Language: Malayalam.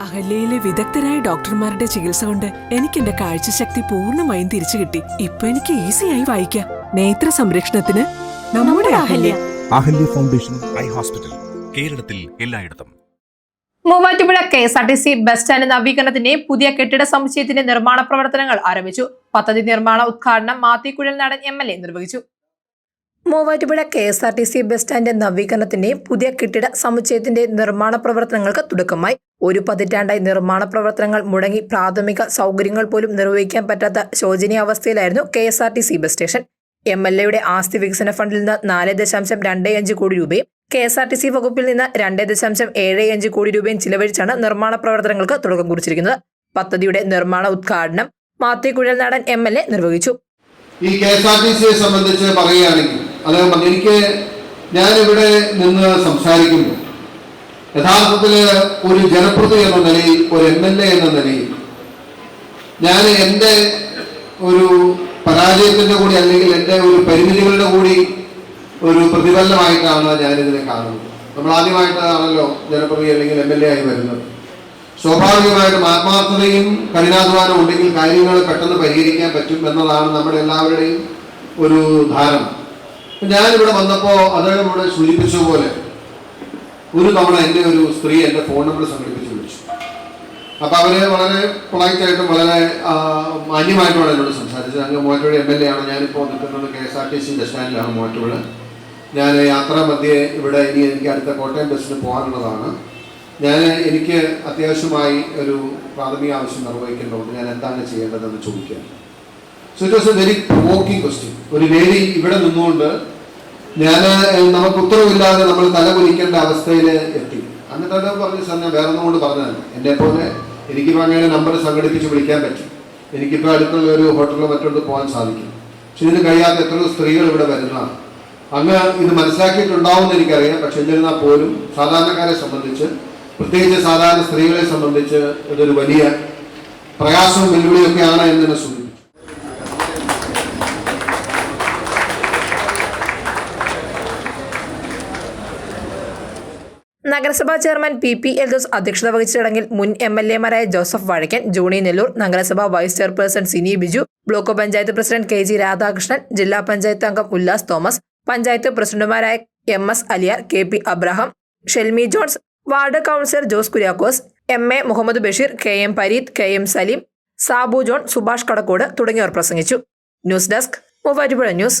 അഹല്യയിലെ വിദഗ്ധരായ ഡോക്ടർമാരുടെ ചികിത്സ കൊണ്ട് എനിക്ക് എന്റെ കാഴ്ചശക്തി പൂർണമായും തിരിച്ചു കിട്ടി. ഇപ്പൊ എനിക്ക് ഈസിയായി വായിക്കാം. നേത്ര സംരക്ഷണത്തിന് നമ്മുടെ Ahalya. Ahalya foundation eye hospital കേരളത്തിൽ എല്ലായിടത്തും. Muvattupuzha K S R T C bus stand നവീകരണത്തിന്റെ പുതിയ കെട്ടിട സമുച്ചയത്തിന്റെ നിർമ്മാണ പ്രവർത്തനങ്ങൾ ആരംഭിച്ചു. പദ്ധതി നിർമ്മാണ ഉദ്ഘാടനം മാത്തിക്കുഴൽ നടൻ എം എൽ എ നിർവഹിച്ചു. Muvattupuzha K S R T C bus stand നവീകരണത്തിന്റെ പുതിയ കെട്ടിട സമുച്ചയത്തിന്റെ നിർമ്മാണ പ്രവർത്തനങ്ങൾക്ക് തുടക്കമായി. ഒരു പതിറ്റാണ്ടായി നിർമ്മാണ പ്രവർത്തനങ്ങൾ മുടങ്ങി പ്രാഥമിക സൗകര്യങ്ങൾ പോലും നിർവഹിക്കാൻ പറ്റാത്ത ശോചനീയാവസ്ഥയിലായിരുന്നു K S R T C bus station. M L എയുടെ ആസ്തി വികസന ഫണ്ടിൽ നിന്ന് നാല് ദശാംശം രണ്ട് അഞ്ച് കോടി രൂപയും K S R T C വകുപ്പിൽ നിന്ന് രണ്ട് ദശാംശം ഏഴ് അഞ്ച് കോടി രൂപയും ചിലവഴിച്ചാണ് നിർമ്മാണ പ്രവർത്തനങ്ങൾക്ക് തുടക്കം കുറിച്ചിരിക്കുന്നത്. പദ്ധതിയുടെ നിർമ്മാണ ഉദ്ഘാടനം Mathew Kuzhalnadan M L A നിർവഹിച്ചു. ഈ കെ എസ് ആർ ടി സിയെ സംബന്ധിച്ച് പറയുകയാണെങ്കിൽ അദ്ദേഹം പറഞ്ഞു എനിക്ക് ഞാനിവിടെ നിന്ന് സംസാരിക്കുന്നു. യഥാർത്ഥത്തിൽ ഒരു ജനപ്രതി എന്ന നിലയിൽ ഒരു എം എൽ എ എന്ന നിലയിൽ ഞാൻ എന്റെ ഒരു പരാജയത്തിന്റെ കൂടി അല്ലെങ്കിൽ എന്റെ ഒരു പരിമിതികളുടെ കൂടി ഒരു പ്രതിഫലനമായിട്ടാണ് ഞാനിതിനെ കാണുന്നത്. നമ്മൾ ആദ്യമായിട്ടാണല്ലോ ജനപ്രതി അല്ലെങ്കിൽ എം എൽ എ ആയി വരുന്നത്. സ്വാഭാവികമായിട്ടും ആത്മാർത്ഥതയും കഠിനാധ്വാനം ഉണ്ടെങ്കിൽ കാര്യങ്ങൾ പെട്ടെന്ന് പരിഹരിക്കാൻ പറ്റും എന്നതാണ് നമ്മുടെ എല്ലാവരുടെയും ഒരു ധാരണ. ഞാനിവിടെ വന്നപ്പോൾ അദ്ദേഹം ഇവിടെ സൂചിപ്പിച്ച പോലെ ഒരു തവണ എന്റെ ഒരു സ്ത്രീ എന്റെ ഫോൺ നമ്പർ സംഘടിപ്പിച്ച് വിളിച്ചു. അപ്പോൾ അവർ വളരെ പൊളൈറ്റ് ആയിട്ടും വളരെ മാന്യമായിട്ടുമാണ് എന്നോട് സംസാരിച്ചത്. അങ്ങ് മൂവാറ്റുപുഴ എം എൽ എ ആണ്. ഞാനിപ്പോൾ നിൽക്കുന്നത് K S R T C bus സ്റ്റാൻഡിലാണ് Muvattupuzha ഞാൻ യാത്രാ മധ്യേ ഇവിടെ ഇനി എനിക്ക് അടുത്ത കോട്ടയം ബസ്സിന് പോകാനുള്ളതാണ്. ഞാൻ എനിക്ക് അത്യാവശ്യമായി ഒരു പ്രാഥമിക ആവശ്യം നിർവഹിക്കേണ്ടതുകൊണ്ട് ഞാൻ എന്താണ് ചെയ്യേണ്ടതെന്ന് ചോദിക്കുക so it was a very provoking question ഒരു വേദി ഇവിടെ നിന്നുകൊണ്ട് ഞാൻ നമുക്ക് ഉത്തരവില്ലാതെ നമ്മൾ തലകുലിക്കേണ്ട അവസ്ഥയിൽ എത്തി. എന്നിട്ട് അത് പറഞ്ഞു സാർ ഞാൻ വേറെ ഒന്നുകൊണ്ട് കൊണ്ട് പറഞ്ഞതല്ല. എന്നെ പോലെ എനിക്ക് അങ്ങനെ നമ്പർ സംഘടിപ്പിച്ച് വിളിക്കാൻ പറ്റും. എനിക്കിപ്പോൾ അടുത്തുള്ള ഒരു ഹോട്ടലിലോ മറ്റൊന്ന് പോകാൻ സാധിക്കും. പക്ഷെ ഇതിന് കഴിയാത്ത എത്രയോ സ്ത്രീകൾ ഇവിടെ വരുന്നതാണ്. അങ്ങ് ഇത് മനസ്സിലാക്കിയിട്ടുണ്ടാവുമെന്ന് എനിക്കറിയാം. പക്ഷെ എന്നിരുന്നാൽ പോലും സാധാരണക്കാരെ സംബന്ധിച്ച് പ്രത്യേകിച്ച് സാധാരണ സ്ത്രീകളെ സംബന്ധിച്ച് ഇതൊരു വലിയ പ്രയാസവും വെല്ലുവിളിയൊക്കെയാണ് എന്ന് നഗരസഭാ ചെയർമാൻ പി പി എൽദോസ് അധ്യക്ഷത വഹിച്ച ചടങ്ങിൽ മുൻ എം എൽ എമാരായ ജോസഫ് വഴക്കൻ ജൂണി നെല്ലൂർ നഗരസഭാ vice chairperson Sini Biju block panchayat president K G Radhakrishnan ജില്ലാ പഞ്ചായത്ത് അംഗം ഉല്ലാസ് തോമസ് പഞ്ചായത്ത് പ്രസിഡന്റുമാരായ M S Aliyar K P Abraham Shelmy Johns ward councillor Jose Kuriakose M A Muhammad Basheer K M Pareeth K M Saleem Sabu John Subhash Kadakkode തുടങ്ങിയവർ പ്രസംഗിച്ചു. News desk Muvattupuzha news.